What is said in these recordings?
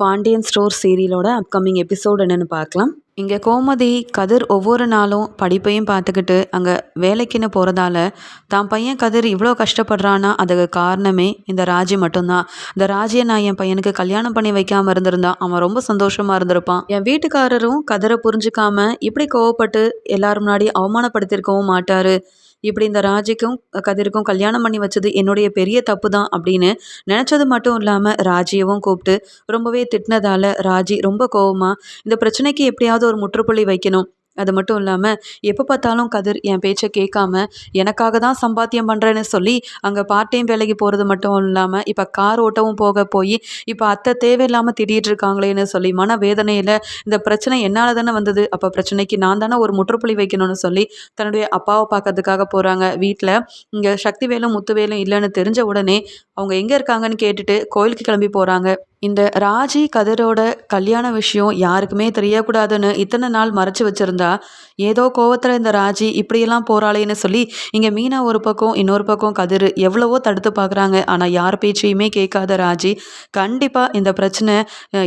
Pandian store சீரியலோட upcoming episode என்னென்னு பார்க்கலாம். இங்கே கோமதி கதிர் ஒவ்வொரு நாளும் படிப்பையும் பார்த்துக்கிட்டு அங்கே வேலைக்குன்னு போகிறதால தான் பையன் கதிர் இவ்வளோ கஷ்டப்படுறான்னா அதுக்கு காரணமே இந்த ராஜி மட்டும்தான். இந்த ராஜியை நான் என் பையனுக்கு கல்யாணம் பண்ணி வைக்காமல் இருந்திருந்தா அவன் ரொம்ப சந்தோஷமாக இருந்திருப்பான். என் வீட்டுக்காரரும் கதிரை புரிஞ்சுக்காம இப்படி கோவப்பட்டு எல்லாரும் முன்னாடி அவமானப்படுத்தியிருக்கவும் மாட்டார். இப்படி இந்த ராஜிக்கும் கதிருக்கும் கல்யாணம் பண்ணி வச்சது என்னுடைய பெரிய தப்பு தான் அப்படின்னு நினச்சது மட்டும் இல்லாமல் ராஜியவும் கூப்பிட்டு ரொம்பவே திட்டினதால ராஜி ரொம்ப கோவமாக இந்த பிரச்சனைக்கு எப்படியாவது ஒரு முற்றுப்புள்ளி வைக்கணும். அது மட்டும் இல்லாமல் எப்போ பார்த்தாலும் கதிர் என் பேச்சை கேட்காம எனக்காக தான் சம்பாத்தியம் பண்ணுறேன்னு சொல்லி அங்கே பார்ட் டைம் வேலைக்கு போகிறது மட்டும் இல்லாமல் இப்போ கார் ஓட்டவும் போக போய் இப்போ அத்தை தேவையில்லாமல் திடீர்னு இருக்காங்களேன்னு சொல்லி மன வேதனையில் இந்த பிரச்சனை என்னால் தானே வந்தது? அப்போ பிரச்சனைக்கு நான் தானே ஒரு முற்றுப்புள்ளி வைக்கணும்னு சொல்லி தன்னுடைய அப்பாவை பார்க்கறதுக்காக போகிறாங்க வீட்டில் இங்கே சக்தி வேலும் முத்து வேலும் இல்லைன்னு தெரிஞ்ச உடனே அவங்க எங்கே இருக்காங்கன்னு கேட்டுட்டு கோயிலுக்கு கிளம்பி போகிறாங்க இந்த ராஜி கதிரோட கல்யாண விஷயம் யாருக்குமே தெரியக்கூடாதுன்னு இத்தனை நாள் மறைச்சு வச்சுருந்தா ஏதோ கோவத்தில் இந்த ராஜி இப்படியெல்லாம் போகிறாளேன்னு சொல்லி இங்கே மீனா ஒரு பக்கம் இன்னொரு பக்கம் கதிர் எவ்வளவோ தடுத்து பார்க்குறாங்க ஆனால் யார் பேச்சையுமே கேட்காத ராஜி கண்டிப்பாக இந்த பிரச்சனை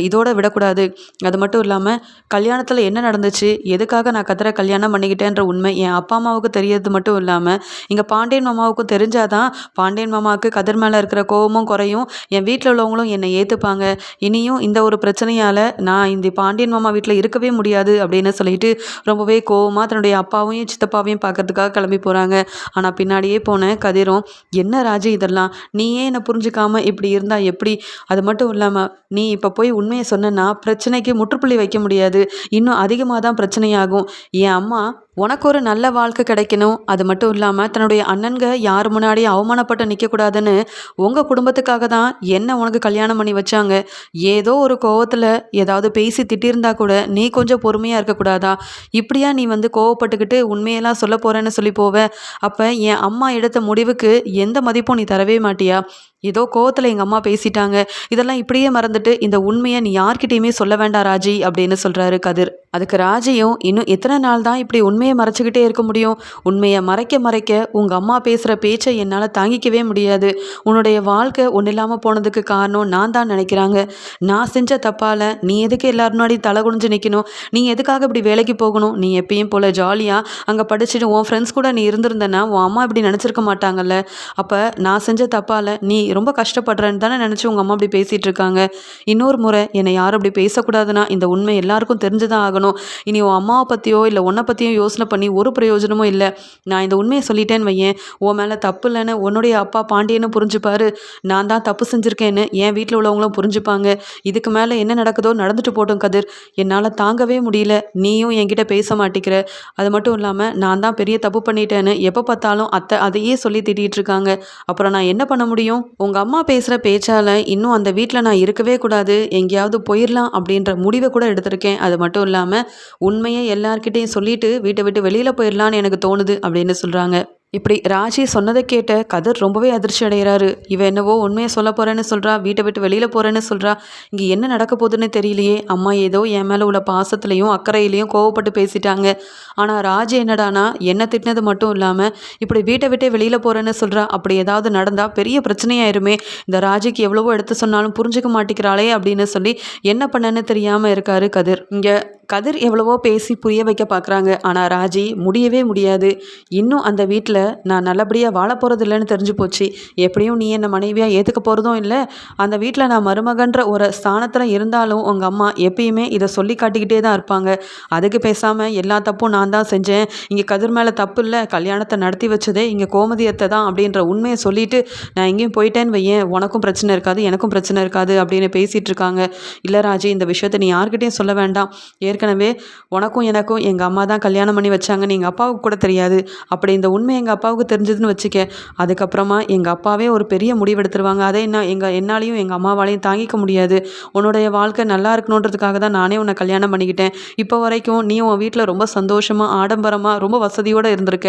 இதோட விடக்கூடாது. அது மட்டும் இல்லாமல் கல்யாணத்தில் என்ன நடந்துச்சு எதுக்காக நான் கதிரை கல்யாணம் பண்ணிக்கிட்டேன்ற உண்மை என் அப்பா அம்மாவுக்கு தெரியறது மட்டும் இல்லாமல் இங்கே பாண்டியன் மாமாவுக்கும் தெரிஞ்சாதான் பாண்டியன் மாமாவுக்கு கதிர் மேலே இருக்கிற கோவமும் குறையும். என் வீட்டில் உள்ளவங்களும் என்னை ஏற்றுப்பாங்க இனியும் இந்த ஒரு பிரச்சனையால் நான் இந்த பாண்டியன் மாமா வீட்டில் இருக்கவே முடியாது அப்படின்னு சொல்லிட்டு ரொம்பவே கோவமாக தன்னுடைய அப்பாவையும் சித்தப்பாவையும் பார்க்கறதுக்காக கிளம்பி போகிறாங்க ஆனால் பின்னாடியே போன கதிரும் என்ன ராஜு இதெல்லாம்? நீயே என்னை புரிஞ்சுக்காமல் இப்படி இருந்தால் எப்படி? அது மட்டும் இல்லாமல் நீ இப்போ போய் உண்மையை சொன்னா பிரச்சனைக்கு முற்றுப்புள்ளி வைக்க முடியாது. இன்னும் அதிகமாக தான் பிரச்சனையாகும். என் அம்மா உனக்கு ஒரு நல்ல வாழ்க்கை கிடைக்கணும். அது மட்டும் இல்லாமல் தன்னுடைய அண்ணன்க யார் முன்னாடி அவமானப்பட்டு நிற்கக்கூடாதுன்னு உங்கள் குடும்பத்துக்காக தான் என்ன உனக்கு கல்யாணம் பண்ணி வச்சாங்க? ஏதோ ஒரு கோவத்தில் ஏதாவது பேசி திட்டிருந்தா கூட நீ கொஞ்சம் பொறுமையாக இருக்கக்கூடாதா? இப்படியா நீ வந்து கோவப்பட்டுக்கிட்டு உண்மையெல்லாம் சொல்ல போகிறேன்னு சொல்லி போவ? அப்போ என் அம்மா எடுத்த முடிவுக்கு எந்த மதிப்பும் நீ தரவே மாட்டியா? ஏதோ கோவத்தில் எங்கள் அம்மா பேசிட்டாங்க. இதெல்லாம் இப்படியே மறந்துட்டு இந்த உண்மையை நீ யார்கிட்டையுமே சொல்ல வேண்டாம் ராஜி அப்படின்னு சொல்கிறாரு கதிர். அதுக்கு ராஜியும் இன்னும் எத்தனை நாள் தான் இப்படி உண்மையை மறைச்சிக்கிட்டே இருக்க முடியும்? உண்மையை மறைக்க மறைக்க உங்கள் அம்மா பேசுகிற பேச்சை என்னால் தாங்கிக்கவே முடியாது. உன்னுடைய வாழ்க்கை ஒன்றும் இல்லாமல் போனதுக்கு காரணம் நான் தான் நினைக்கிறாங்க. நான் செஞ்ச தப்பால் நீ எதுக்கு எல்லாரும் முன்னாடி தலை குனிஞ்சு நிற்கணும் நீ எதுக்காக இப்படி வேலைக்கு போகணும்? நீ எப்பயும் போல் ஜாலியாக அங்கே படிச்சுட்டு உன் ஃப்ரெண்ட்ஸ் கூட நீ இருந்திருந்தனா உன் அம்மா இப்படி நினச்சிருக்க மாட்டாங்கல்ல. அப்போ நான் செஞ்ச தப்பால் நீ ரொம்ப கஷ்டப்படுறேன்னு தானே நினச்சி உங்கள் அம்மா அப்படி பேசிகிட்டு இருக்காங்க. இன்னொரு முறை என்னை யாரும் அப்படி பேசக்கூடாதுன்னா இந்த உண்மை எல்லாருக்கும் தெரிஞ்சுதான் ஆகும் ஆகணும். இனி உன் அம்மாவை பற்றியோ இல்லை உன்னை பற்றியோ யோசனை பண்ணி ஒரு பிரயோஜனமும் இல்லை. நான் இந்த உண்மையை சொல்லிட்டேன்னு வையேன். உன் மேலே தப்பு இல்லைன்னு உன்னுடைய அப்பா பாண்டியன்னு புரிஞ்சுப்பாரு. நான் தான் தப்பு செஞ்சுருக்கேன்னு என் வீட்டில் உள்ளவங்களும் புரிஞ்சுப்பாங்க. இதுக்கு மேலே என்ன நடக்குதோ நடந்துட்டு போட்டோம் கதிர். என்னால் தாங்கவே முடியல. நீயும் என்கிட்ட பேச மாட்டேங்கிற அது மட்டும் இல்லாமல் நான் தான் பெரிய தப்பு பண்ணிட்டேன்னு எப்போ பார்த்தாலும் அத்தை அதையே சொல்லி திட்டிகிட்டு இருக்காங்க. அப்புறம் நான் என்ன பண்ண முடியும்? உங்கள் அம்மா பேசுகிற பேச்சால் இன்னும் அந்த வீட்டில் நான் இருக்கவே கூடாது. எங்கேயாவது போயிடலாம் அப்படின்ற முடிவை கூட எடுத்திருக்கேன். அது மட்டும் இல்லாமல் உண்மையை எல்லார்கிட்டையும் சொல்லிட்டு வீட்டை விட்டு வெளியில் போயிடலான்னு எனக்கு தோணுது அப்படின்னு சொல்கிறாங்க இப்படி ராஜி சொன்னதை கேட்ட கதிர் ரொம்பவே அதிர்ச்சி அடைகிறாரு. இவ என்னவோ உண்மையை சொல்ல போகிறேன்னு சொல்கிறா வீட்டை விட்டு வெளியில் போகிறேன்னு சொல்கிறா இங்கே என்ன நடக்க போகுதுன்னு தெரியலையே. அம்மா ஏதோ என் மேலே உள்ள பாசத்துலையும் அக்கறையிலையும் கோவப்பட்டு பேசிட்டாங்க. ஆனால் ராஜி என்னடானா என்ன திட்டினது மட்டும் இல்லாமல் இப்படி வீட்டை விட்டே வெளியில் போகிறேன்னு சொல்கிறா அப்படி ஏதாவது நடந்தால் பெரிய பிரச்சனையாயிருமே. இந்த ராஜிக்கு எவ்வளவோ எடுத்து சொன்னாலும் புரிஞ்சுக்க மாட்டேங்கிறாளே அப்படின்னு சொல்லி என்ன பண்ணன்னு தெரியாமல் இருக்காரு கதிர். இங்கே கதிர் எவ்வளவோ பேசி புரிய வைக்க பார்க்குறாங்க ஆனால் ராஜி முடியவே முடியாது. இன்னும் அந்த வீட்டில் நான் நல்லபடியாக வாழ போகிறது இல்லைன்னு தெரிஞ்சு போச்சு. எப்படியும் நீ என்னை மனைவியாக ஏற்றுக்க போகிறதும் இல்லை. அந்த வீட்டில் நான் மருமகன்ற ஒரு ஸ்தானத்தில் இருந்தாலும் உங்கள் அம்மா எப்பயுமே இதை சொல்லி காட்டிக்கிட்டே தான் இருப்பாங்க. அதுக்கு பேசாமல் எல்லா தப்பும் நான் தான் செஞ்சேன். இங்கே கதிர் மேலே தப்பு இல்லை கல்யாணத்தை நடத்தி வச்சதே இங்கே கோமதியத்தை தான் அப்படின்ற உண்மையை சொல்லிவிட்டு நான் எங்கேயும் போயிட்டேன்னு வையேன். உனக்கும் பிரச்சனை இருக்காது எனக்கும் பிரச்சனை இருக்காது அப்படின்னு பேசிகிட்டு இருக்காங்க. இல்லை ராஜி இந்த விஷயத்தை நீ யார்கிட்டையும் சொல்ல வேண்டாம். ஏற்கனவே உனக்கும் எனக்கும் எங்கள் அம்மா தான் கல்யாணம் பண்ணி வச்சாங்கன்னு எங்கள் அப்பாவுக்கு கூட தெரியாது. அப்படி இந்த உண்மை எங்கள் அப்பாவுக்கு தெரிஞ்சதுன்னு வச்சுக்க அதுக்கப்புறமா எங்கள் அப்பாவே ஒரு பெரிய முடிவெடுத்துருவாங்க. அதே அதை என்ன எங்கள் என்னாலையும் எங்கள் அம்மாவாலையும் தாங்கிக்க முடியாது. உன்னுடைய வாழ்க்கை நல்லா இருக்கணுன்றதுக்காக தான் நானே உன்னை கல்யாணம் பண்ணிக்கிட்டேன். இப்போ வரைக்கும் நீ உன் வீட்டில் ரொம்ப சந்தோஷமாக ஆடம்பரமாக ரொம்ப வசதியோடு இருந்திருக்க.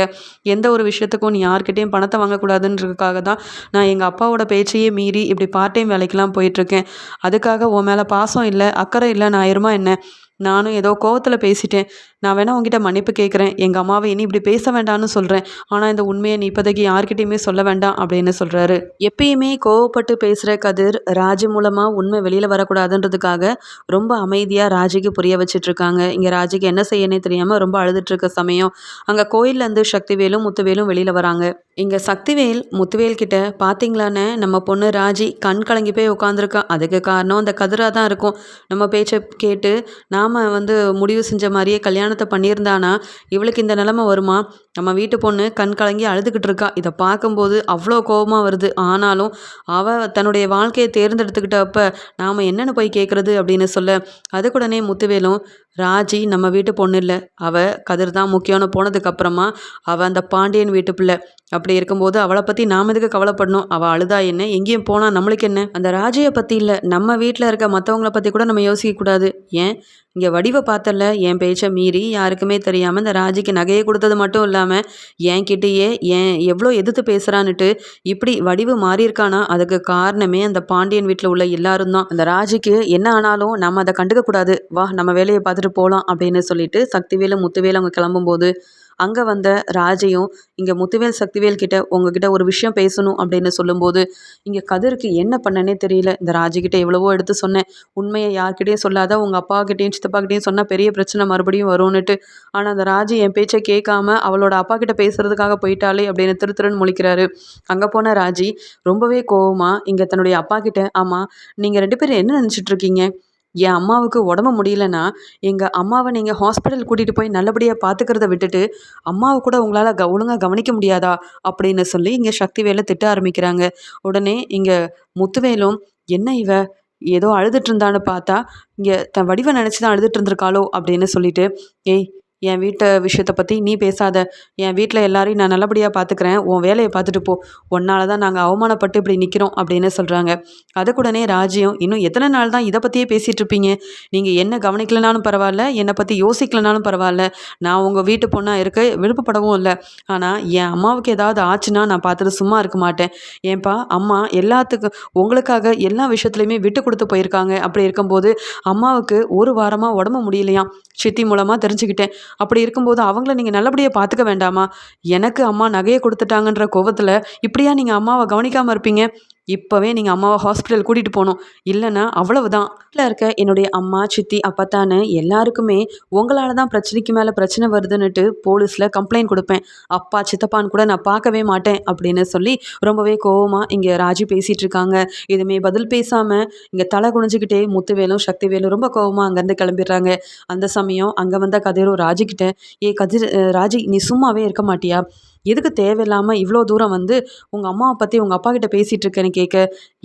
எந்த ஒரு விஷயத்துக்கும் நீ யார்கிட்டையும் பணத்தை வாங்கக்கூடாதுன்றதுக்காக தான் நான் எங்கள் அப்பாவோட பேச்சையே மீறி இப்படி பார்ட் டைம் வேலைக்கெலாம் போயிட்டுருக்கேன். அதுக்காக உன் மேலே பாசம் இல்லை அக்கறை இல்லை நான் ஆயிருமா என்ன? நானும் ஏதோ கோவத்தில் பேசிட்டேன். நான் வேணால் உங்ககிட்ட மன்னிப்பு கேட்குறேன் எங்கள் அம்மாவை இனி இப்படி பேச வேண்டாம்னு சொல்கிறேன் ஆனால் இந்த உண்மையை நீ இப்போதைக்கு யார்கிட்டையுமே சொல்ல வேண்டாம் அப்படின்னு சொல்கிறாரு எப்பயுமே கோவப்பட்டு பேசுகிற கதிர் ராஜி மூலமாக உண்மை வெளியில் வரக்கூடாதுன்றதுக்காக ரொம்ப அமைதியாக ராஜிக்கு புரிய வச்சிட்ருக்காங்க. இங்கே ராஜிக்கு என்ன செய்யனே தெரியாமல் ரொம்ப அழுதுட்டுருக்க சமயம் அங்கே கோயிலேருந்து சக்திவேலும் முத்துவேலும் வெளியில் வராங்க. இங்கே சக்திவேல் முத்துவேல் கிட்ட பார்த்தீங்களான்னு நம்ம பொண்ணு ராஜி கண் கலங்கி போய் உட்காந்துருக்கா அதுக்கு காரணம் அந்த கதிராக தான் இருக்கும். நம்ம பேச்சை கேட்டு நாம் வந்து முடிவு செஞ்ச மாதிரியே கல்யாணத்தை பண்ணியிருந்தானா? இவளுக்கு இந்த நிலமை வருமா? நம்ம வீட்டு பொண்ணு கண் கலங்கி அழுதுகிட்டு இருக்கா. இதை பார்க்கும்போது அவ்வளோ கோபமாக வருது. ஆனாலும் அவள் தன்னுடைய வாழ்க்கையை தேர்ந்தெடுத்துக்கிட்டப்ப நாம் என்னென்னு போய் கேட்குறது அப்படின்னு சொல்ல அதுக்குடனே முத்துவேலும் ராஜி நம்ம வீட்டு பொண்ணு இல்லை. அவள் கதிர் தான் முக்கியம்னு போனதுக்கப்புறமா அவள் அந்த பாண்டியன் வீட்டு பிள்ளை. அப்படி இருக்கும்போது அவளை பற்றி நாம் எதுக்கு கவலைப்படணும்? அவள் அழுதா என்ன? எங்கேயும் போனால் நம்மளுக்கு என்ன? அந்த ராஜியை பற்றி இல்லை. நம்ம வீட்டில் இருக்க மற்றவங்கள பற்றி கூட நம்ம யோசிக்கக்கூடாது ஏன்? இங்கே வடிவை பார்த்தல என் பேச்சை மீறி யாருக்குமே தெரியாமல் இந்த ராஜிக்கு நகையை கொடுத்தது மட்டும் இல்லாமல் என்கிட்டயே ஏன் எவ்வளோ எதிர்த்து பேசுகிறான்னுட்டு இப்படி வடிவு மாறியிருக்கானா அதுக்கு காரணமே அந்த பாண்டியன் வீட்டில் உள்ள எல்லாரும் தான். அந்த ராஜிக்கு என்ன ஆனாலும் நம்ம அதை கண்டுக்க கூடாது. வா நம்ம வேலையை பார்த்துட்டு போகலாம் அப்படின்னு சொல்லிட்டு சக்திவேலு முத்துவேலு அவங்க கிளம்பும்போது அங்கே வந்த ராஜையும் இங்கே முத்துவேல் சக்திவேல் கிட்ட உங்ககிட்ட ஒரு விஷயம் பேசணும் அப்படின்னு சொல்லும்போது இங்கே கதிருக்கு என்ன பண்ணனே தெரியல. இந்த ராஜிக்கிட்ட எவ்வளவோ எடுத்து சொன்னேன். உண்மையை யார்கிட்டையும் சொல்லாத உங்கள் அப்பாக்கிட்டையும் சித்தப்பாக்கிட்டையும் சொன்னால் பெரிய பிரச்சனை மறுபடியும் வரும்னுட்டு. ஆனால் அந்த ராஜி என் பேச்சை கேட்காம அவளோட அப்பா கிட்ட பேசுறதுக்காக போயிட்டாலே அப்படின்னு திரு திருன்னு முழிக்கிறாரு. அங்கே போன ராஜி ரொம்பவே கோவமாக இங்கே தன்னுடைய அப்பா கிட்ட ஆமாம் நீங்கள் ரெண்டு பேரும் என்ன நினச்சிட்டு இருக்கீங்க? என் அம்மாவுக்கு உடம்பு முடியலன்னா எங்கள் அம்மாவை நீங்கள் ஹாஸ்பிட்டல் கூட்டிகிட்டு போய் நல்லபடியாக பார்த்துக்கிறத விட்டுட்டு அம்மாவை கூட உங்களால் க ஒழுங்காக கவனிக்க முடியாதா? அப்படின்னு சொல்லி இங்கே சக்திவேலை திட்ட ஆரம்பிக்கிறாங்க. உடனே இங்கே முத்துவேலும் என்ன இவ? ஏதோ அழுதுட்டு இருந்தான்னு பார்த்தா இங்கே தன் வடிவை நினச்சி தான் அழுதுட்டு இருந்திருக்காளோ? அப்படின்னு சொல்லிட்டு ஏய் என் வீட்டை விஷயத்தை பற்றி நீ பேசாத. என் வீட்டில் எல்லாரையும் நான் நல்லபடியாக பார்த்துக்கிறேன் உன் வேலையை பார்த்துட்டு போ. உன்னால தான் நாங்கள் அவமானப்பட்டு இப்படி நிற்கிறோம் அப்படின்னு சொல்கிறாங்க அதுக்குடனே ராஜ்யம் இன்னும் எத்தனை நாள் தான் இதை பற்றியே பேசிகிட்டு இருப்பீங்க? நீங்கள் என்ன கவனிக்கலனாலும் பரவாயில்ல என்னை பற்றி யோசிக்கலனாலும் பரவாயில்ல. நான் உங்கள் வீட்டு பொண்ணாக இருக்க விருப்பப்படவும் இல்லை. ஆனால் என் அம்மாவுக்கு ஏதாவது ஆச்சுன்னா நான் பார்த்துட்டு சும்மா இருக்க மாட்டேன். ஏன்பா அம்மா எல்லாத்துக்கும் உங்களுக்காக எல்லா விஷயத்துலையுமே விட்டு கொடுத்து போயிருக்காங்க. அப்படி இருக்கும்போது அம்மாவுக்கு ஒரு வாரமாக உடம்பு முடியலையாம். சித்தி மூலமாக தெரிஞ்சுக்கிட்டேன். அப்படி இருக்கும்போது அவங்கள நீங்கள் நல்லபடியாக பார்த்துக்க வேண்டாமா? எனக்கு அம்மா நகையை கொடுத்துட்டாங்கன்ற கோவத்தில் இப்படியா நீங்கள் அம்மாவை கவனிக்காமல் இருப்பீங்க? இப்போவே நீங்கள் அம்மாவை ஹாஸ்பிட்டல் கூட்டிகிட்டு போகணும் இல்லைன்னா அவ்வளவுதான். வீட்டில் இருக்க என்னுடைய அம்மா சித்தி அப்பத்தான்னு எல்லாருக்குமே உங்களால் தான் பிரச்சனைக்கு மேலே பிரச்சனை வருதுன்னுட்டு போலீஸில் கம்ப்ளைண்ட் கொடுப்பேன். அப்பா சித்தப்பான்னு கூட நான் பார்க்கவே மாட்டேன் அப்படின்னு சொல்லி ரொம்பவே கோவமாக இங்கே ராஜி பேசிகிட்டு இருக்காங்க. எதுவுமே பதில் பேசாமல் இங்கே தலை குனிஞ்சிக்கிட்டே முத்துவேலும் சக்திவேலும் ரொம்ப கோவமாக அங்கேருந்து கிளம்பிடுறாங்க. அந்த சமயம் அங்கே வந்த கதிரும் ராஜிக்கிட்ட ஏ கதிர் ராஜி நீ சும்மாவே இருக்க மாட்டியா? எதுக்கு தேவையில்லாமல் இவ்வளோ தூரம் வந்து உங்கள் அம்மாவை பற்றி உங்கள் அப்பா கிட்ட பேசிகிட்டு இருக்கேன்னு கேட்க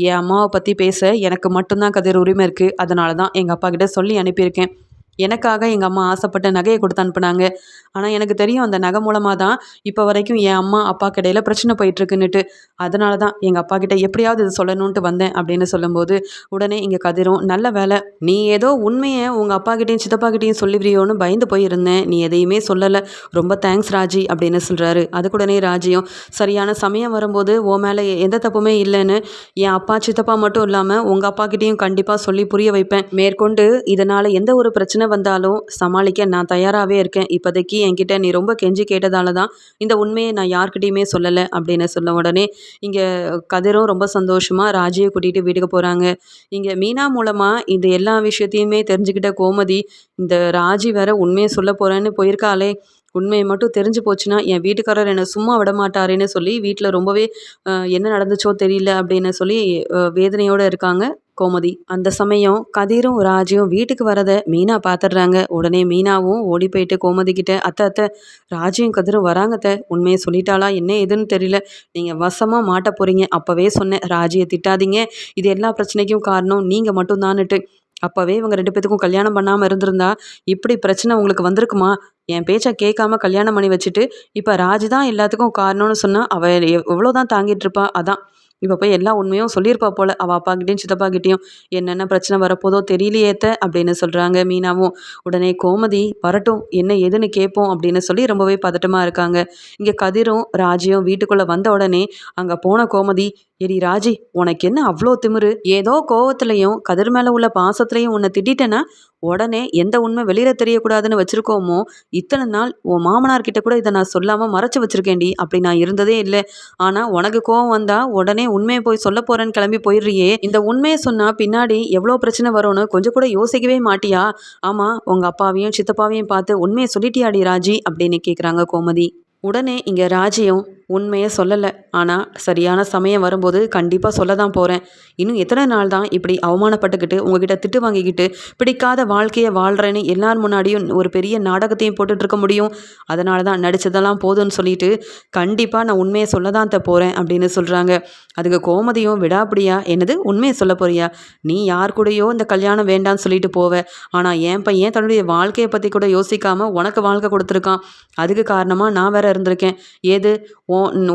என் அம்மாவை பற்றி பேச எனக்கு மட்டும்தான் கதிர் உரிமை இருக்குது அதனால தான் எங்கள் அப்பா கிட்ட சொல்லி அனுப்பியிருக்கேன். எனக்காக எங்கள் அம்மா ஆசைப்பட்ட நகையை கொடுத்து அனுப்புனாங்க. ஆனால் எனக்கு தெரியும் அந்த நகை மூலமாக தான் இப்போ வரைக்கும் என் அம்மா அப்பா கடையில் பிரச்சனை போயிட்டுருக்குன்னுட்டு. அதனால தான் எங்கள் அப்பா கிட்ட எப்படியாவது இது சொல்லணுன்ட்டு வந்தேன் அப்படின்னு சொல்லும்போது உடனே இங்கே கதிரும் நல்ல வேலை நீ ஏதோ உண்மையை உங்கள் அப்பா கிட்டேயும் சித்தப்பா கிட்டேயும் சொல்லிவிடியோன்னு பயந்து போயிருந்தேன். நீ எதையுமே சொல்லலை. ரொம்ப தேங்க்ஸ் ராஜி அப்படின்னு சொல்கிறாரு அதுக்குடனே ராஜியும் சரியான சமயம் வரும்போது ஓ மேலே எந்த தப்புமே இல்லைன்னு என் அப்பா சித்தப்பா மட்டும் இல்லாமல் உங்கள் அப்பா கிட்டேயும் கண்டிப்பாக சொல்லி புரிய வைப்பேன். மேற்கொண்டு இதனால் எந்த ஒரு பிரச்சனை வந்தாலும் சமாளிக்க நான் தயாராகவே இருக்கேன். இப்போதைக்கு என்கிட்ட நீ ரொம்ப கெஞ்சி கேட்டதால தான் இந்த உண்மையை நான் யார்கிட்டையுமே சொல்லலை அப்படின்னு சொல்ல உடனே இங்கே கதிரும் ரொம்ப சந்தோஷமாக ராஜியை கூட்டிகிட்டு வீட்டுக்கு போகிறாங்க. இங்கே மீனா மூலமாக இந்த எல்லா விஷயத்தையுமே தெரிஞ்சுக்கிட்ட கோமதி இந்த ராஜி வேற உண்மையை சொல்ல போகிறேன்னு போயிருக்காளே. உண்மையை மட்டும் தெரிஞ்சு போச்சுன்னா என் வீட்டுக்காரர் என்னை சும்மா விட மாட்டாருன்னு சொல்லி வீட்டில் ரொம்பவே என்ன நடந்துச்சோ தெரியல அப்படின்னு சொல்லி வேதனையோடு இருக்காங்க. கோமதி அந்த சமயம் கதிரும் ராஜியும் வீட்டுக்கு வரதை மீனா பார்த்துடுறாங்க உடனே மீனாவும் ஓடி போயிட்டு கோமதி கிட்ட அத்தை அத்தை ராஜியும் கதிரும் வராங்கத்த உண்மையை சொல்லிட்டாளா? என்ன எதுன்னு தெரியல. நீங்கள் வசமாக மாட்ட போகிறீங்க அப்போவே சொன்னேன். ராஜியை திட்டாதீங்க. இது எல்லா பிரச்சனைக்கும் காரணம் நீங்கள் மட்டும்தான்னுட்டு. அப்போவே இவங்க ரெண்டு பேத்துக்கும் கல்யாணம் பண்ணாமல் இருந்திருந்தா இப்படி பிரச்சனை உங்களுக்கு வந்திருக்குமா? என் பேச்சை கேட்காம கல்யாணம் பண்ணி வச்சுட்டு இப்போ ராஜ் தான் எல்லாத்துக்கும் காரணம்னு சொன்னால் அவள் எவ்வளோ தான் தாங்கிட்டு இருப்பா? அதான். இப்போ போய் எல்லா உண்மையும் சொல்லியிருப்பா போல். அவள் அப்பாக்கிட்டேயும் சித்தப்பாக்கிட்டேயும் என்னென்ன பிரச்சனை வரப்போதோ தெரியலையேத்த அப்படின்னு சொல்கிறாங்க மீனாவும். உடனே கோமதி வரட்டும் என்ன எதுன்னு கேட்போம் அப்படின்னு சொல்லி ரொம்பவே பதட்டமாக இருக்காங்க. இங்கே கதிரும் ராஜியும் வீட்டுக்குள்ளே வந்த உடனே அங்கே போன கோமதி எடி ராஜி உனக்கு என்ன அவ்வளோ திமிரு? ஏதோ கோவத்துலையும் கதிர் மேலே உள்ள பாசத்துலையும் உன்னை திட்டிட்டேன்னா உடனே எந்த உண்மை வெளியில தெரியக்கூடாதுன்னு வச்சிருக்கோமோ இத்தனை நாள் உன் மாமனார் கிட்ட கூட இதை நான் சொல்லாமல் மறைச்சு வச்சிருக்கேன்டி அப்படி நான் இருந்ததே இல்லை. ஆனால் உனக்கு கோவம் வந்தா உடனே உண்மையை போய் சொல்ல போறேன்னு கிளம்பி போயிடுறியே. இந்த உண்மையை சொன்னா பின்னாடி எவ்வளோ பிரச்சனை வரும்னு கொஞ்சம் கூட யோசிக்கவே மாட்டியா? ஆமாம் உங்கள் அப்பாவையும் சித்தப்பாவையும் பார்த்து உண்மையை சொல்லிட்டியாடி ராஜி அப்படின்னு கேட்குறாங்க கோமதி. உடனே இங்கே ராஜியும் உண்மையை சொல்லலை. ஆனால் சரியான சமயம் வரும்போது கண்டிப்பாக சொல்ல தான் போகிறேன் இன்னும் எத்தனை நாள் தான் இப்படி அவமானப்பட்டுக்கிட்டு உங்ககிட்ட திட்டு வாங்கிக்கிட்டு பிடிக்காத வாழ்க்கையை வாழ்கிறேன்னு எல்லார் முன்னாடியும் ஒரு பெரிய நாடகத்தையும் போட்டுட்ருக்க முடியும். அதனால தான் நடித்ததெல்லாம் போதும்னு சொல்லிட்டு கண்டிப்பாக நான் உண்மையை சொல்ல தான் போகிறேன் அப்படின்னு சொல்கிறாங்க அதுக்கு கோமதியும் விடாப்படியா என்னது உண்மையை சொல்ல போறியா? நீ யார் கூடயோ இந்த கல்யாணம் வேண்டான்னு சொல்லிட்டு போவ. ஆனால் என் பையன் தன்னுடைய வாழ்க்கையை பற்றி கூட யோசிக்காமல் உனக்கு வாழ்க்கை கொடுத்துருக்கான். அதுக்கு காரணமாக நான் வேற இருந்திருக்கேன். ஏது?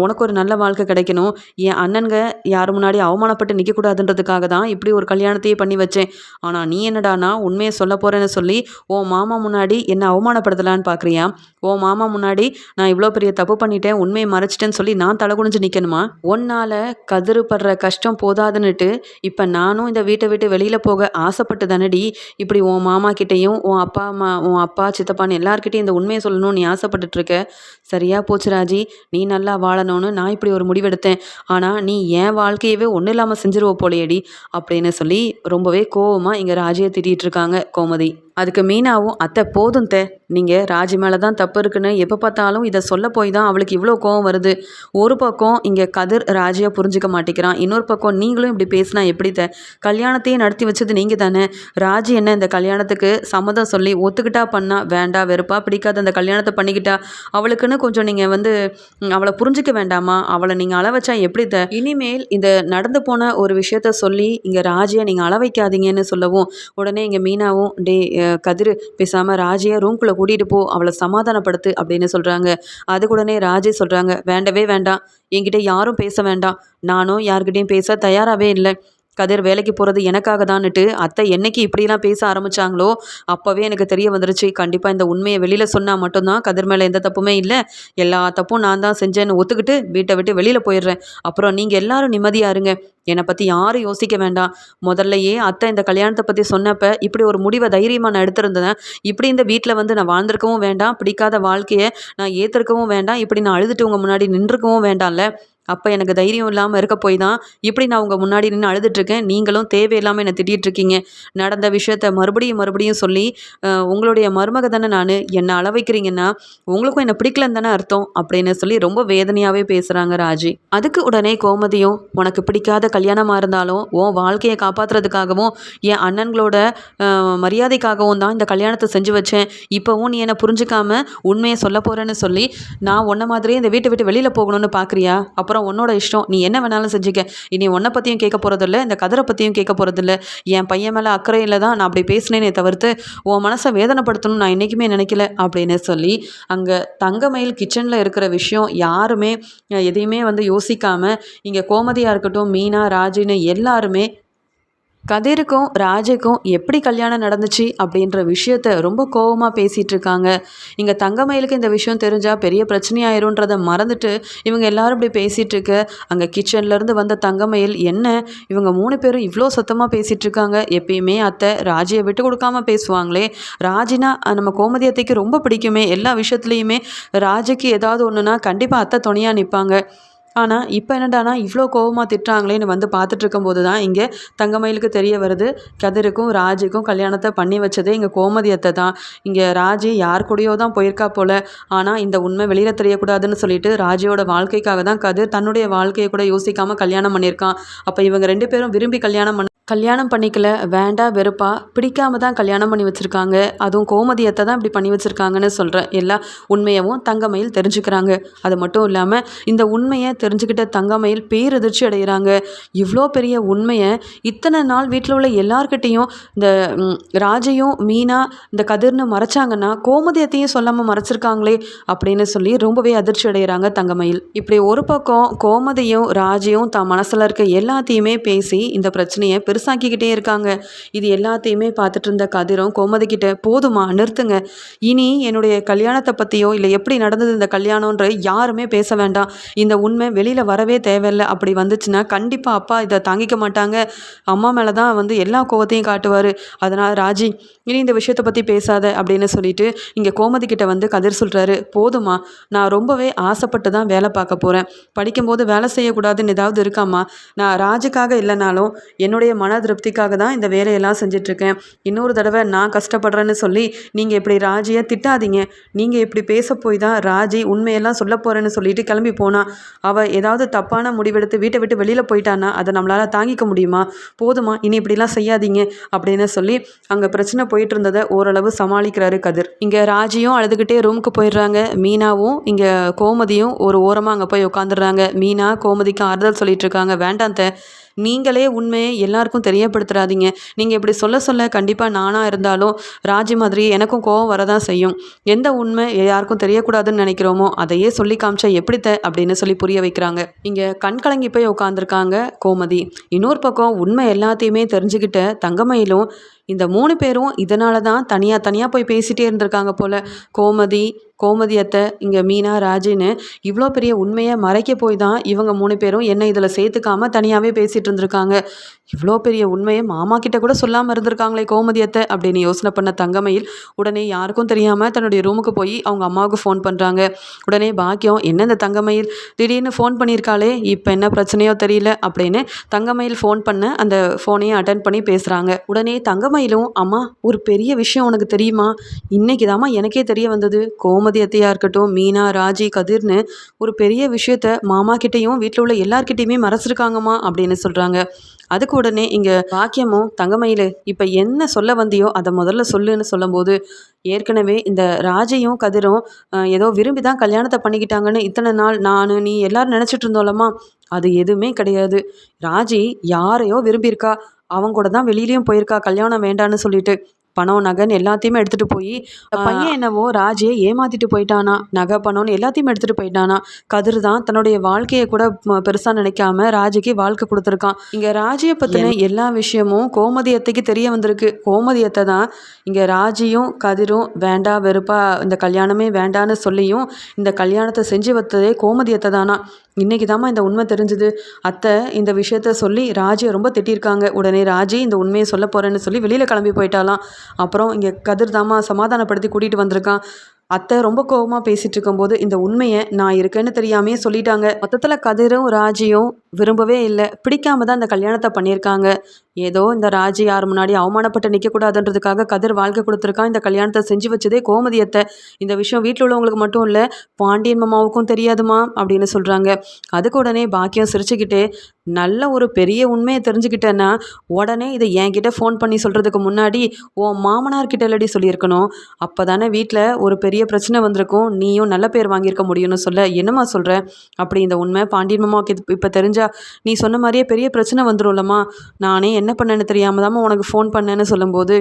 உனக்கு ஒரு நல்ல வாழ்க்கை கிடைக்கணும். என் அண்ணனுங்க யார் முன்னாடி அவமானப்பட்டு நிற்கக்கூடாதுன்றதுக்காக தான் இப்படி ஒரு கல்யாணத்தையே பண்ணி வச்சேன். ஆனால் நீ என்னடானா உண்மையை சொல்ல போகிறேன்னு சொல்லி உன் மாமா முன்னாடி என்னை அவமானப்படுத்தலான்னு பார்க்குறியா உன் மாமா முன்னாடி நான் இவ்வளோ பெரிய தப்பு பண்ணிட்டேன் உண்மையை மறைச்சிட்டேன்னு சொல்லி நான் தலை குனிஞ்சு நிற்கணுமா ஒன்னால் கதிருப்படுற கஷ்டம் போதாதுன்னுட்டு இப்போ நானும் இந்த வீட்டை விட்டு வெளியில் போக ஆசைப்பட்டு தானடி இப்படி உன் மாமா கிட்டேயும் உன் அப்பா அம்மா உன் அப்பா சித்தப்பான்னு எல்லாருக்கிட்டையும் இந்த உண்மையை சொல்லணும்னு நீ ஆசைப்பட்டுட்ருக்க சரியா போச்சு ராஜி. நீ நல்லா நல்லா வாழணும்னு நான் இப்படி ஒரு முடிவெடுத்தேன். ஆனால் நீ என் வாழ்க்கையவே ஒன்றும் இல்லாமல் செஞ்சிருவ போலையடி அப்படின்னு சொல்லி ரொம்பவே கோவமாக இங்கே ராஜியை திட்டிகிட்டு இருக்காங்க கோமதி. அதுக்கு மீனாவும் அத்தை போதும் தே நீங்கள் ராஜி மேலே தான் தப்பு இருக்குன்னு எப்போ பார்த்தாலும் இதை சொல்ல போய் தான் அவளுக்கு இவ்வளோ கோவம் வருது. ஒரு பக்கம் இங்கே கதிர் ராஜியை புரிஞ்சிக்க மாட்டேங்கிறான். இன்னொரு பக்கம் நீங்களும் இப்படி பேசினா எப்படி த கல்யாணத்தையே நடத்தி வச்சது நீங்கள் தானே. ராஜி என்ன இந்த கல்யாணத்துக்கு சம்மதம் சொல்லி ஒத்துக்கிட்டா பண்ணால் வேண்டா வெறுப்பா பிடிக்காத அந்த கல்யாணத்தை பண்ணிக்கிட்டா? அவளுக்குன்னு கொஞ்சம் நீங்கள் வந்து அவளை புரிஞ்சிக்க வேண்டாமா? அவளை நீங்கள் அள வச்சா எப்படி த இனிமேல் இந்த நடந்து போன ஒரு விஷயத்த சொல்லி இங்கே ராஜியை நீங்கள் அள வைக்காதீங்கன்னு சொல்லவும் உடனே இங்கே மீனாவும் டே கதிர் பேசாமல் ராஜியை ரூம்குள்ளே கூட்டிகிட்டு போ அவளை சமாதானப்படுத்து அப்படின்னு சொல்கிறாங்க அதுக்குடனே ராஜே சொல்கிறாங்க வேண்டவே வேண்டாம். என்கிட்ட யாரும் பேச வேண்டாம். நானும் யார்கிட்டையும் பேச தயாராகவே இல்லை. கதிர் வேலைக்கு போகிறது எனக்காக தான்னுட்டு அத்தை என்னைக்கு இப்படிலாம் பேச ஆரம்பித்தாங்களோ அப்போவே எனக்கு தெரிய வந்துருச்சு. கண்டிப்பாக இந்த உண்மையை வெளியில் சொன்னால் மட்டும்தான் கதிர் மேலே எந்த தப்புமே இல்லை. எல்லா தப்பும் நான் தான் செஞ்சேன்னு ஒத்துக்கிட்டு வீட்டை விட்டு வெளியில் போயிடுறேன். அப்புறம் நீங்கள் எல்லாரும் நிம்மதியாக இருங்க. என்னை பற்றி யாரும் யோசிக்க வேண்டாம். முதல்லையே அத்தை இந்த கல்யாணத்தை பற்றி சொன்னப்போ இப்படி ஒரு முடிவை தைரியமாக நான் எடுத்திருந்தேன். இப்படி இந்த வீட்டில் வந்து நான் வாழ்ந்திருக்கவும் வேண்டாம். பிடிக்காத வாழ்க்கையை நான் ஏற்றிருக்கவும் வேண்டாம். இப்படி நான் அழுதுட்டு உங்கள் முன்னாடி நின்றுக்கவும் வேண்டாம்ல. அப்போ எனக்கு தைரியம் இல்லாமல் இருக்க போய் தான் இப்படி நான் உங்கள் முன்னாடி நின்று அழுதுட்ருக்கேன் நீங்களும் தேவையில்லாமல் என்னை திட்டிகிட்ருக்கீங்க நடந்த விஷயத்த மறுபடியும் மறுபடியும் சொல்லி உங்களுடைய மருமக தானே நான் என்னை அள வைக்கிறீங்கன்னா உங்களுக்கும் என்னை பிடிக்கலன்னு தானே அர்த்தம் அப்படின்னு சொல்லி ரொம்ப வேதனையாகவே பேசுகிறாங்க ராஜி. அதுக்கு உடனே கோமதியும் உனக்கு பிடிக்காத கல்யாணமாக இருந்தாலும் உன் வாழ்க்கையை காப்பாற்றுறதுக்காகவும் என் அண்ணன்களோட மரியாதைக்காகவும் தான் இந்த கல்யாணத்தை செஞ்சு வச்சேன். இப்போவும் நீ என்னை புரிஞ்சுக்காம உண்மையை சொல்ல போகிறேன்னு சொல்லி நான் உன்ன மாதிரியே இந்த வீட்டை விட்டு வெளியில் போகணும்னு பார்க்குறியா அப்போ அப்புறம் உன்னோட இஷ்டம். நீ என்ன வேணாலும் செஞ்சுக்க. இனி உன்னை பற்றியும் கேட்க போகிறதில்ல இந்த கதரை பற்றியும் கேட்க போகிறதில்ல என் பையன் மேலே அக்கறையில் தான் நான் அப்படி பேசினேனே தவிர்த்து உன் மனசை வேதனைப்படுத்தணும்னு நான் என்றைக்குமே நினைக்கல அப்படின்னு சொல்லி அங்கே தங்கமயில் கிச்சனில் இருக்கிற விஷயம் யாருமே எதையுமே வந்து யோசிக்காமல் இங்கே கோமதியாக இருக்கட்டும் மீனா ராஜின்னு எல்லாருமே கதிருக்கும் ராஜுக்கும் எப்படி கல்யாணம் நடந்துச்சு அப்படின்ற விஷயத்த ரொம்ப கோபமாக பேசிகிட்டு இருக்காங்க. இங்கே தங்கமயிலுக்கு இந்த விஷயம் தெரிஞ்சால் பெரிய பிரச்சனையாயிருன்றதை மறந்துட்டு இவங்க எல்லாரும் இப்படி பேசிகிட்டு இருக்க. அங்கே கிச்சன்லேருந்து வந்த தங்கமயில் என்ன? இவங்க மூணு பேரும் இவ்வளோ சத்தமாக பேசிகிட்டு இருக்காங்க. எப்பயுமே அத்தை ராஜியை விட்டு கொடுக்காம பேசுவாங்களே. ராஜினா நம்ம கோமதியத்தைக்கு ரொம்ப பிடிக்குமே. எல்லா விஷயத்துலையுமே ராஜுக்கு ஏதாவது ஒன்றுனா கண்டிப்பாக அத்தை துணையாக நிற்பாங்க ஆனால் இப்போ என்னடானா இவ்வளோ கோபமாக திட்டுறாங்களேன்னு வந்து பார்த்துட்டு இருக்கும்போது தான் இங்கே தங்கமயிலுக்கு தெரிய வருது. கதிருக்கும் ராஜுக்கும் கல்யாணத்தை பண்ணி வச்சதே இங்கே கோமதியத்தை தான். இங்கே ராஜி யார் கூடயோ தான் போயிருக்கா போல். ஆனால் இந்த உண்மை வெளியில் தெரியக்கூடாதுன்னு சொல்லிட்டு ராஜியோட வாழ்க்கைக்காக தான் கதிர் தன்னுடைய வாழ்க்கையை கூட யோசிக்காமல் கல்யாணம் பண்ணியிருக்கான். அப்போ இவங்க ரெண்டு பேரும் விரும்பி கல்யாணம் பண்ண கல்யாணம் பண்ணிக்கல வேண்டா வெறுப்பா பிடிக்காம தான் கல்யாணம் பண்ணி வச்சுருக்காங்க. அதுவும் கோமதியத்தை தான் இப்படி பண்ணி வச்சுருக்காங்கன்னு சொல்கிறேன் எல்லா உண்மையவும் தங்கமயில் தெரிஞ்சுக்கிறாங்க. அது மட்டும் இல்லாமல் இந்த உண்மையை தெரிஞ்சுக்கிட்ட தங்கமயில் பேரதிர்ச்சி அடைகிறாங்க. இவ்வளோ பெரிய உண்மையை இத்தனை நாள் வீட்டில் உள்ள எல்லார்கிட்டேயும் இந்த ராஜையும் மீனா இந்த கதிர்னு மறைச்சாங்கன்னா கோமதியத்தையும் சொல்லாமல் மறைச்சிருக்காங்களே அப்படின்னு சொல்லி ரொம்பவே அதிர்ச்சி அடைகிறாங்க தங்கமயில். இப்படி ஒரு பக்கம் கோமதியும் ராஜையும் தான் மனசில் இருக்க எல்லாத்தையுமே பேசி இந்த பிரச்சனையை பெருசு பெருசாக்கிக்கிட்டே இருக்காங்க. இது எல்லாத்தையுமே பார்த்துட்டு இருந்த கதிரும் கோமதிக்கிட்ட போதுமா நிறுத்துங்க. இனி என்னுடைய கல்யாணத்தை பற்றியோ இல்லை எப்படி நடந்தது இந்த கல்யாணம்ன்ற யாருமே பேச வேண்டாம். இந்த உண்மை வெளியில் வரவே தேவையில்லை. அப்படி வந்துச்சுன்னா கண்டிப்பாக அப்பா இதை தாங்கிக்க மாட்டாங்க. அம்மா மேலே தான் வந்து எல்லா கோவத்தையும் காட்டுவார். அதனால் ராஜி இனி இந்த விஷயத்தை பற்றி பேசாத அப்படின்னு சொல்லிட்டு இங்கே கோமதி கிட்ட வந்து கதிர் சொல்கிறாரு போதுமா நான் ரொம்பவே ஆசைப்பட்டு தான் வேலை பார்க்க போகிறேன் படிக்கும்போது வேலை செய்யக்கூடாதுன்னு ஏதாவது இருக்காம்மா? நான் ராஜுக்காக இல்லைனாலும் என்னுடைய மன திருப்திக்காக தான் இந்த வேலையெல்லாம் செஞ்சிட்ருக்கேன். இன்னொரு தடவை நான் கஷ்டப்படுறேன்னு சொல்லி நீங்கள் இப்படி ராஜியை திட்டாதீங்க. நீங்கள் இப்படி பேச போய் தான் ராஜி உண்மையெல்லாம் சொல்ல போகிறேன்னு சொல்லிட்டு கிளம்பி போனா அவள் ஏதாவது தப்பான முடிவெடுத்து வீட்டை விட்டு வெளியில் போயிட்டான்னா அதை நம்மளால் தாங்கிக்க முடியுமா? போதுமா? இனி இப்படிலாம் செய்யாதீங்க அப்படின்னு சொல்லி அங்கே பிரச்சனை போயிட்டு இருந்ததை ஓரளவு சமாளிக்கிறாரு கதிர். இங்கே ராஜியும் அழுதுகிட்டே ரூமுக்கு போயிடுறாங்க. மீனாவும் இங்கே கோமதியும் ஒரு ஓரமாக அங்கே போய் உட்காந்துடுறாங்க மீனா கோமதிக்கு ஆறுதல் சொல்லிட்டு இருக்காங்க வேண்டாம் நீங்களே உண்மையை எல்லாருக்கும் தெரியப்படுத்துறாதீங்க. நீங்கள் இப்படி சொல்ல சொல்ல கண்டிப்பாக நானாக இருந்தாலும் ராஜி மாதிரி எனக்கும் கோவம் வரதான் செய்யும். எந்த உண்மை யாருக்கும் தெரியக்கூடாதுன்னு நினைக்கிறோமோ அதையே சொல்லி காமிச்சா எப்படித்த அப்படின்னு சொல்லி புரிய வைக்கிறாங்க. இங்கே கண் கலங்கி போய் உட்காந்துருக்காங்க கோமதி. இன்னொரு பக்கம் உண்மை எல்லாத்தையுமே தெரிஞ்சுக்கிட்ட தங்கமயிலும் இந்த மூணு பேரும் இதனால தான் தனியாக தனியாக போய் பேசிகிட்டே இருந்திருக்காங்க போல். கோமதி கோமதி அத்தை இங்கே மீனா ராஜின்னு இவ்வளோ பெரிய உண்மையை மறைக்க போய் தான் இவங்க மூணு பேரும் என்ன இதில் சேர்த்துக்காம தனியாகவே பேசிகிட்டு இருந்திருக்காங்க. இவ்வளோ பெரிய உண்மையை மாமா கிட்ட கூட சொல்லாமல் இருந்திருக்காங்களே கோமதி அத்தை அப்படின்னு யோசனை பண்ண தங்கமயில் உடனே யாருக்கும் தெரியாமல் தன்னுடைய ரூமுக்கு போய் அவங்க அம்மாவுக்கு ஃபோன் பண்ணுறாங்க உடனே பாக்கியம் என்ன இந்த தங்கமயில்? திடீர்னு ஃபோன் பண்ணியிருக்காளே இப்போ என்ன பிரச்சனையோ தெரியல அப்படின்னு தங்கமயில் ஃபோன் பண்ண அந்த ஃபோனையும் அட்டன் பண்ணி பேசுகிறாங்க உடனே தங்கமயிலும் அம்மா ஒரு பெரிய விஷயம் உனக்கு தெரியுமா? இன்னைக்கு தாம்மா எனக்கே தெரிய வந்தது. கோமதி அத்தையாக இருக்கட்டும் மீனா ராஜி கதிர்னு ஒரு பெரிய விஷயத்த மாமா கிட்டேயும் வீட்டில் உள்ள எல்லார்கிட்டேயுமே மறைச்சிருக்காங்கம்மா அப்படின்னு சொல்கிறாங்க அதுக்கு உடனே இங்கே வாக்கியமும் தங்கமயிலு இப்போ என்ன சொல்ல வந்தியோ அதை முதல்ல சொல்லுன்னு சொல்லும்போது ஏற்கனவே இந்த ராஜையும் கதிரும் ஏதோ விரும்பி தான் கல்யாணத்தை பண்ணிக்கிட்டாங்கன்னு இத்தனை நாள் நான் நீ எல்லாரும் நினச்சிட்டு இருந்தோம்லம்மா. அது எதுவுமே கிடையாது. ராஜி யாரையோ விரும்பியிருக்கா. அவங்க கூட தான் வெளியிலயும் போயிருக்கா கல்யாணம் வேண்டான்னு சொல்லிட்டு. பணம் நகைன்னு எல்லாத்தையுமே எடுத்துகிட்டு போய் பையன் என்னவோ ராஜியை ஏமாத்திட்டு போயிட்டானா நகை பணம்னு எல்லாத்தையுமே எடுத்துகிட்டு போயிட்டானா. கதிர் தான் தன்னுடைய வாழ்க்கையை கூட பெருசாக நினைக்காம ராஜிக்கு வாழ்க்கை கொடுத்துருக்கான். இங்கே ராஜியை பற்றின எல்லா விஷயமும் கோமதி அத்தைக்கு தெரிய வந்திருக்கு. கோமதி அத்தை தான் இங்கே ராஜியும் கதிரும் வேண்டா வெறுப்பா இந்த கல்யாணமே வேண்டான்னு சொல்லியும் இந்த கல்யாணத்தை செஞ்சு வைத்ததே கோமதி அத்தை தானா. இன்றைக்கி தாம்மா இந்த உண்மை தெரிஞ்சுது. அத்தை இந்த விஷயத்த சொல்லி ராஜியை ரொம்ப திட்டியிருக்காங்க உடனே ராஜி இந்த உண்மையை சொல்ல போகிறேன்னு சொல்லி வெளியில் கிளம்பி போயிட்டாலாம் அப்புறம் இங்கே கதிர் தாம்மா சமாதானப்படுத்தி கூட்டிகிட்டு வந்திருக்கான். அத்தை ரொம்ப கோவமாக பேசிகிட்டு இருக்கும்போது இந்த உண்மையை நான் இருக்கேன்னு தெரியாமையே சொல்லிட்டாங்க. மொத்தத்தில் கதிரும் ராஜியும் விரும்பவே இல்லை. பிடிக்காம தான் இந்த கல்யாணத்தை பண்ணியிருக்காங்க. ஏதோ இந்த ராஜி யார் முன்னாடி அவமானப்பட்டு நிற்கக்கூடாதுன்றதுக்காக கதிர் வாழ்க்கை கொடுத்துருக்கான். இந்த கல்யாணத்தை செஞ்சு வச்சதே கோமதியத்தை இந்த விஷயம் வீட்டில் உள்ளவங்களுக்கு மட்டும் இல்லை பாண்டியன் மாமாவுக்கும் தெரியாதுமா? அப்படின்னு சொல்கிறாங்க அதுக்கு உடனே பாக்கியம் சிரிச்சுக்கிட்டே நல்ல ஒரு பெரிய உண்மையை தெரிஞ்சுக்கிட்டேன்னா உடனே இதை என்கிட்ட ஃபோன் பண்ணி சொல்கிறதுக்கு முன்னாடி உன் மாமனார் கிட்ட இல்லடி சொல்லியிருக்கணும். அப்போ தானே வீட்டில் ஒரு பெரிய பிரச்சனை வந்திருக்கும். நீயும் நல்ல பேர் வாங்கியிருக்க முடியும்னு சொல்ல என்னம்மா சொல்கிற அப்படி இந்த உண்மை பாண்டியன் மாமாவுக்கு இப்போ தெரிஞ்சா நீ சொன்ன மாதிரியே பெரிய பிரச்சனை வந்துடும்லம்மா நானே என்ன பண்ணேன்னு தெரியாமல் தாம்மா உனக்கு ஃபோன் பண்ணேன்னு சொல்லும்போது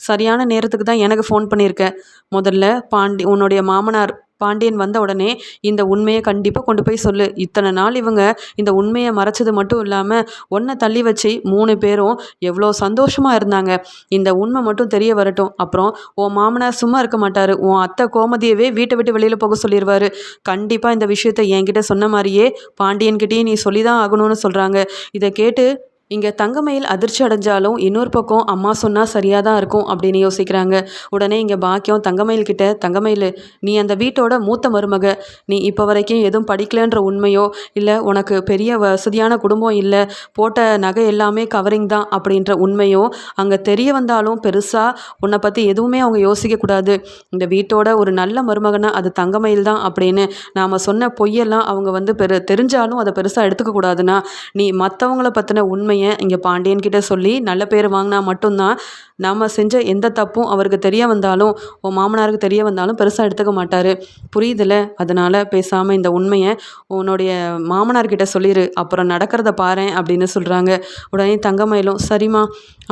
சரியான நேரத்துக்கு தான் எனக்கு ஃபோன் பண்ணியிருக்க. முதல்ல பாண்டி உன்னுடைய மாமனார் பாண்டியன் வந்த உடனே இந்த உண்மையை கண்டிப்பாக கொண்டு போய் சொல்லு. இத்தனை நாள் இவங்க இந்த உண்மையை மறைச்சது மட்டும் இல்லாமல் ஒன்றை தள்ளி வச்சு மூணு பேரும் எவ்வளோ சந்தோஷமாக இருந்தாங்க. இந்த உண்மை மட்டும் தெரிய வரட்டும். அப்புறம் உன் மாமனார் சும்மா இருக்க மாட்டார். உன் அத்தை கோமதியவே வீட்டை விட்டு வெளியில் போக சொல்லிடுவார் கண்டிப்பாக இந்த விஷயத்தை என்கிட்ட சொன்ன மாதிரியே பாண்டியன்கிட்டயே நீ சொல்லி தான் ஆகணும்னு சொல்கிறாங்க இதை கேட்டு இங்கே தங்கமயில் அதிர்ச்சி அடைஞ்சாலும் இன்னொரு பக்கம் அம்மா சொன்னால் சரியாக தான் இருக்கும் அப்படின்னு யோசிக்கிறாங்க. உடனே இங்கே பாக்கியம் தங்கமயில் கிட்ட தங்கமயில் நீ அந்த வீட்டோட மூத்த மருமக. நீ இப்போ வரைக்கும் எதுவும் படிக்கலன்ற உண்மையோ இல்லை உனக்கு பெரிய வசதியான குடும்பம் இல்லை போட்ட நகை எல்லாமே கவரிங் தான் அப்படின்ற உண்மையோ அங்கே தெரிய வந்தாலும் பெருசாக உன்னை பற்றி எதுவுமே அவங்க யோசிக்கக்கூடாது இந்த வீட்டோட ஒரு நல்ல மருமகனா அது தங்கமயில் தான் அப்படின்னு நாம் சொன்ன பொய்யெல்லாம் அவங்க வந்து பெரு தெரிஞ்சாலும் அதை பெருசாக எடுத்துக்க கூடாதுன்னா நீ மற்றவங்கள பற்றின உண்மை உண்மையை இங்கே பாண்டியன் கிட்ட சொல்லி நல்ல பேர் வாங்கினா மட்டும்தான் நாம் செஞ்ச எந்த தப்பும் அவருக்கு தெரிய வந்தாலும் உன் மாமனாருக்கு தெரிய வந்தாலும் பெருசாக எடுத்துக்க மாட்டார். புரியுதுல அதனால் பேசாமல் இந்த உண்மையை உன்னுடைய மாமனார்கிட்ட சொல்லிடு அப்புறம் நடக்கிறத பாரு அப்படின்னு சொல்கிறாங்க உடனே தங்கமயிலும் சரிம்மா.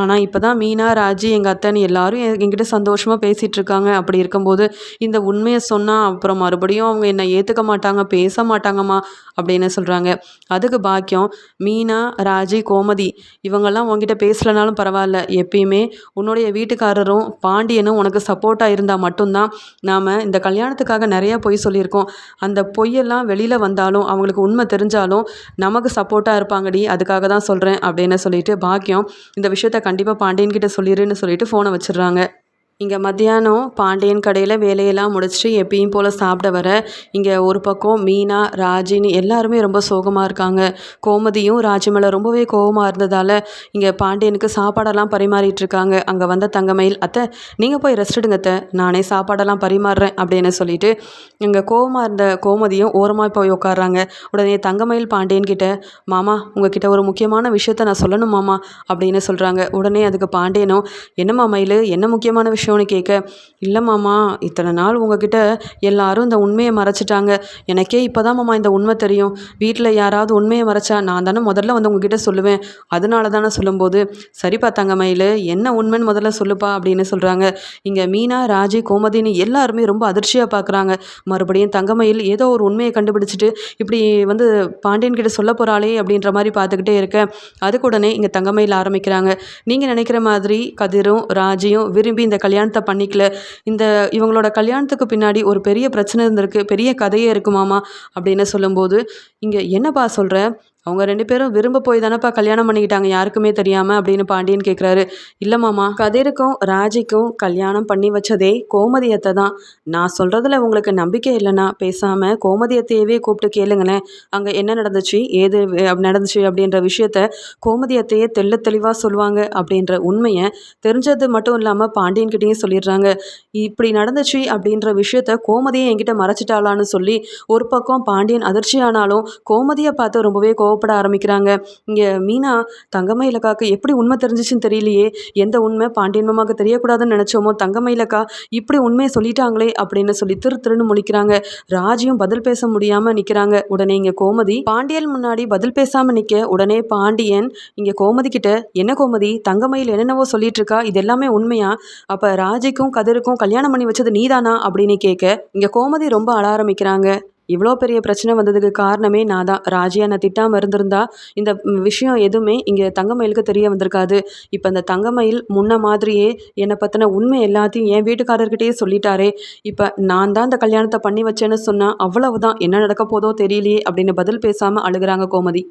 ஆனால் இப்போ தான் மீனா ராஜி எங்கள் அத்தைன்னு எல்லாரும் எங்கிட்ட சந்தோஷமாக பேசிகிட்டு இருக்காங்க. அப்படி இருக்கும்போது இந்த உண்மையை சொன்னால் அப்புறம் மறுபடியும் அவங்க என்னை ஏற்றுக்க மாட்டாங்க பேச மாட்டாங்கம்மா அப்படின்னு சொல்கிறாங்க அதுக்கு பாக்கியம் மீனா ராஜி கோமதி கோமதி இவங்கெல்லாம் உன்கிட்ட பேசலனாலும் பரவாயில்ல. எப்பயுமே உன்னுடைய வீட்டுக்காரரும் பாண்டியனும் உனக்கு சப்போர்ட்டாக இருந்தால் மட்டும்தான் நாம் இந்த கல்யாணத்துக்காக நிறையா பொய் சொல்லியிருக்கோம். அந்த பொய்யெல்லாம் வெளியில் வந்தாலும் அவங்களுக்கு உண்மை தெரிஞ்சாலும் நமக்கு சப்போர்ட்டாக இருப்பாங்கடி அதுக்காக தான் சொல்கிறேன் அப்படின்னு சொல்லிட்டு பாக்கியம் இந்த விஷயத்த கண்டிப்பாக பாண்டியன்கிட்ட சொல்லிடுன்னு சொல்லிட்டு ஃபோனை வச்சிடுறாங்க. இங்கே மத்தியானம் பாண்டியன் கடையில் வேலையெல்லாம் முடிச்சுட்டு எப்பயும் போல் சாப்பிட வர இங்கே ஒரு பக்கம் மீனா ராஜினி எல்லாருமே ரொம்ப சோகமாக இருக்காங்க. கோமதியும் ராஜி மேலே ரொம்பவே கோபமாக இருந்ததால் இங்கே பாண்டியனுக்கு சாப்பாடெல்லாம் பரிமாறிட்டு இருக்காங்க. அங்கே வந்த தங்கமயில் அத்தை நீங்கள் போய் ரெஸ்ட் எடுங்க அத்தை. நானே சாப்பாடெல்லாம் பரிமாறுறேன் அப்படின்னு சொல்லிட்டு இங்கே கோபமாக இருந்த கோமதியும் ஓரமாக போய் உட்காடுறாங்க உடனே தங்கமயில் பாண்டியன் கிட்ட மாமா உங்ககிட்ட ஒரு முக்கியமான விஷயத்த நான் சொல்லணும் மாமா அப்படின்னு சொல்கிறாங்க உடனே அதுக்கு பாண்டியனும் என்னம்மா மயில் என்ன முக்கியமான விஷயம்? விஷயம்னு கேட்க இல்லை மாமா இத்தனை நாள் உங்ககிட்ட எல்லாரும் இந்த உண்மையை மறைச்சிட்டாங்க. எனக்கே இப்போ தான் மாமா இந்த உண்மை தெரியும். வீட்டில் யாராவது உண்மையை மறைச்சா நான் தானே முதல்ல வந்து உங்ககிட்ட சொல்லுவேன். அதனால தானே சொல்லும்போது சரிப்பா மயில் என்ன உண்மைன்னு முதல்ல சொல்லுப்பா அப்படின்னு சொல்கிறாங்க இங்கே மீனா ராஜி கோமதின்னு எல்லாருமே ரொம்ப அதிர்ச்சியாக பார்க்குறாங்க மறுபடியும் தங்கமயில் ஏதோ ஒரு உண்மையை கண்டுபிடிச்சிட்டு இப்படி வந்து பாண்டியன் கிட்ட சொல்ல போகிறாளே அப்படின்ற மாதிரி பார்த்துக்கிட்டே இருக்க. அதுக்கு உடனே இங்கே தங்கமயில் ஆரம்பிக்கிறாங்க. நீங்கள் நினைக்கிற மாதிரி கதிரும் ராஜியும் விரும்பி இந்த கல்யாணத்தை பண்ணிக்கல. இந்த இவங்களோட கல்யாணத்துக்கு பின்னாடி ஒரு பெரிய பிரச்சனை இருந்திருக்கு. பெரிய கதையே இருக்குமாமா அப்படின்னு சொல்லும்போது இங்கே என்னப்பா சொல்கிற அவங்க ரெண்டு பேரும் விரும்ப போய் தானேப்பா கல்யாணம் பண்ணிக்கிட்டாங்க யாருக்குமே தெரியாமல் அப்படின்னு பாண்டியன் கேட்குறாரு இல்லை மாமா கதிருக்கும் ராஜிக்கும் கல்யாணம் பண்ணி வச்சதே கோமதியத்தை தான். நான் சொல்கிறதுல உங்களுக்கு நம்பிக்கை இல்லைன்னா பேசாமல் கோமதியத்தையவே கூப்பிட்டு கேளுங்களேன். அங்கே என்ன நடந்துச்சு ஏது நடந்துச்சு அப்படின்ற விஷயத்த கோமதியத்தையே தெள்ள தெளிவாக சொல்லுவாங்க அப்படின்ற உண்மையை தெரிஞ்சது மட்டும் இல்லாமல் பாண்டியன்கிட்டையும் சொல்லிடுறாங்க. இப்படி நடந்துச்சு அப்படின்ற விஷயத்த கோமதியை என்கிட்ட மறைச்சிட்டாளான்னு சொல்லி ஒரு பக்கம் பாண்டியன் அதிர்ச்சியானாலும் கோமதியை பார்த்து ரொம்பவே கோ கோவப்பட ஆரம்பிக்கிறாங்க. இங்கே மீனா தங்கமயிலக்காக்கு எப்படி உண்மை தெரிஞ்சிச்சுன்னு தெரியலையே. எந்த உண்மை பாண்டியன்மமாக தெரியக்கூடாதுன்னு நினச்சோமோ தங்கமயிலக்கா இப்படி உண்மையை சொல்லிட்டாங்களே அப்படின்னு சொல்லி திரு திருன்னு முழிக்கிறாங்க. ராஜியும் பதில் பேச முடியாமல் நிற்கிறாங்க உடனே இங்கே கோமதி பாண்டியன் முன்னாடி பதில் பேசாமல் நிற்க உடனே பாண்டியன் இங்கே கோமதி கிட்ட என்ன கோமதி தங்கமயில் என்னென்னவோ சொல்லிட்டு இருக்கா இது எல்லாமே உண்மையா? அப்போ ராஜிக்கும் கதிருக்கும் கல்யாணம் பண்ணி வச்சது நீதானா? அப்படின்னு கேட்க இங்கே கோமதி ரொம்ப அழ ஆரம்பிக்கிறாங்க. இவ்வளோ பெரிய பிரச்சனை வந்ததுக்கு காரணமே நான் தான் ராஜியா நான் திட்டாமல் இருந்திருந்தா இந்த விஷயம் எதுவுமே இங்கே தங்கமயிலுக்கு தெரிய வந்திருக்காது. இப்போ இந்த தங்கமயில் முன்ன மாதிரியே என்னை பற்றின உண்மை எல்லாத்தையும் என் வீட்டுக்காரர்கிட்டயே சொல்லிட்டாரே. இப்போ நான் தான் இந்த கல்யாணத்தை பண்ணி வச்சேன்னு சொன்னால் அவ்வளவுதான் என்ன நடக்க போதோ தெரியலையே அப்படின்னு பதில் பேசாமல் அழுகிறாங்க கோமதி.